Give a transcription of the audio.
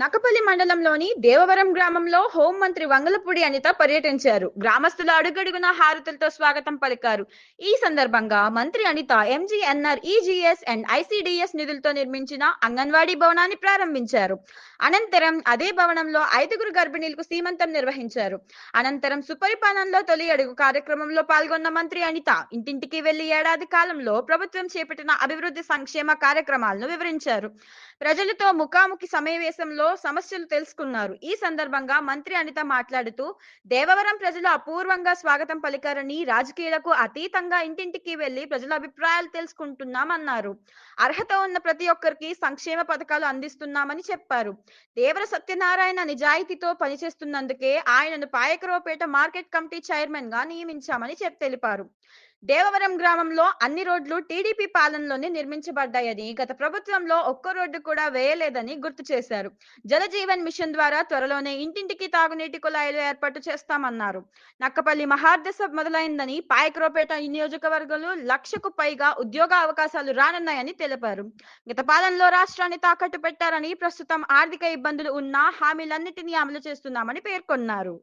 నకపల్లి మండలంలోని దేవవరం గ్రామంలో హోంమంత్రి వంగలపూడి అనిత పర్యటించారు. గ్రామస్తుల అడుగడుగున హారతులతో స్వాగతం పలికారు. ఈ సందర్భంగా మంత్రి Anitha MGNREGS and ICDS నిధులతో నిర్మించిన అంగన్వాడీ భవనాన్ని ప్రారంభించారు. అనంతరం అదే భవనంలో ఐదుగురు గర్భిణీలకు సీమంతం నిర్వహించారు. అనంతరం సుపరిపాలనలో తొలి అడుగు కార్యక్రమంలో పాల్గొన్న మంత్రి అనిత ఇంటింటికి వెళ్ళి ఏడాది కాలంలో ప్రభుత్వం చేపట్టిన అభివృద్ధి సంక్షేమ కార్యక్రమాలను వివరించారు. ప్రజలతో ముఖాముఖి సమావేశంలో సమస్యలు తెలుసుకున్నారు. ఈ సందర్భంగా మంత్రి అనిత మాట్లాడుతూ దేవవరం ప్రజలు అపూర్వంగా స్వాగతం పలికారని రాజకీయాలకు అతీతంగా ఇంటింటికి వెళ్ళి ప్రజల అభిప్రాయాలు తెలుసుకుంటున్నామన్నారు. అర్హత ఉన్న ప్రతి ఒక్కరికి సంక్షేమ పథకాలు అందిస్తున్నామని చెప్పారు. దేవర సత్యనారాయణ నిజాయితీతో పనిచేస్తున్నందుకే ఆయనను పాయకరావుపేట మార్కెట్ కమిటీ చైర్మన్గా నియమించామని తెలిపారు. దేవవరం గ్రామంలో అన్ని రోడ్లు టీడీపీ పాలనలోనే నిర్మించబడ్డాయని గత ప్రభుత్వంలో ఒక్క రోడ్డు కూడా వేయలేదని గుర్తు చేశారు. జలజీవన్ మిషన్ ద్వారా త్వరలోనే ఇంటింటికి తాగునీటి కుళాయిలు ఏర్పాటు చేస్తామన్నారు. నక్కపల్లి మహార్దశ మొదలైందని పాయకరోపేట నియోజకవర్గంలో లక్షకు పైగా ఉద్యోగ అవకాశాలు రానున్నాయని తెలిపారు. గత పాలనలో రాష్ట్రాన్ని తాకట్టు పెట్టారని ప్రస్తుతం ఆర్థిక ఇబ్బందులు ఉన్నా హామీలన్నింటినీ అమలు చేస్తున్నామని పేర్కొన్నారు.